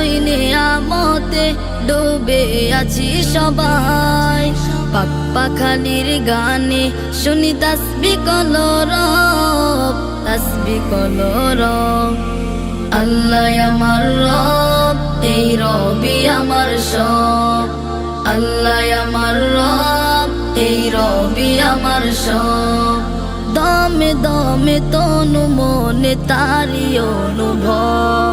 অথই নেয়ামতে ডুবে আছি সবাই। পাপ্পা খালির গানে শুনি তাসবি কলর তাসবি কলর আল্লাহ আমার রব, এই রবি আমার সব। আল্লাহ আমার রব, এই রবি আমার সব। দমে দমে তনু মনে তারি অনুভব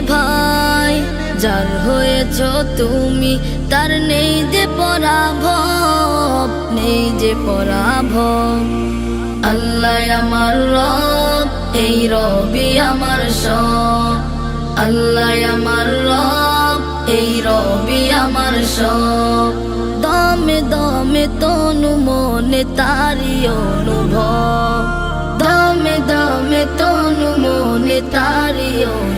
ভাই, যার হয়েছ তুমি, তার নেই যে পরাভব, নেই যে পরাভব। আল্লাহ আমার রব, এই রবি আমার সব। আল্লাহ আমার রব, এই রবি আমার সব। দমে দমে তনু মনে তারি অনুভব। দমে দমে তনু মনে তারি অনুভব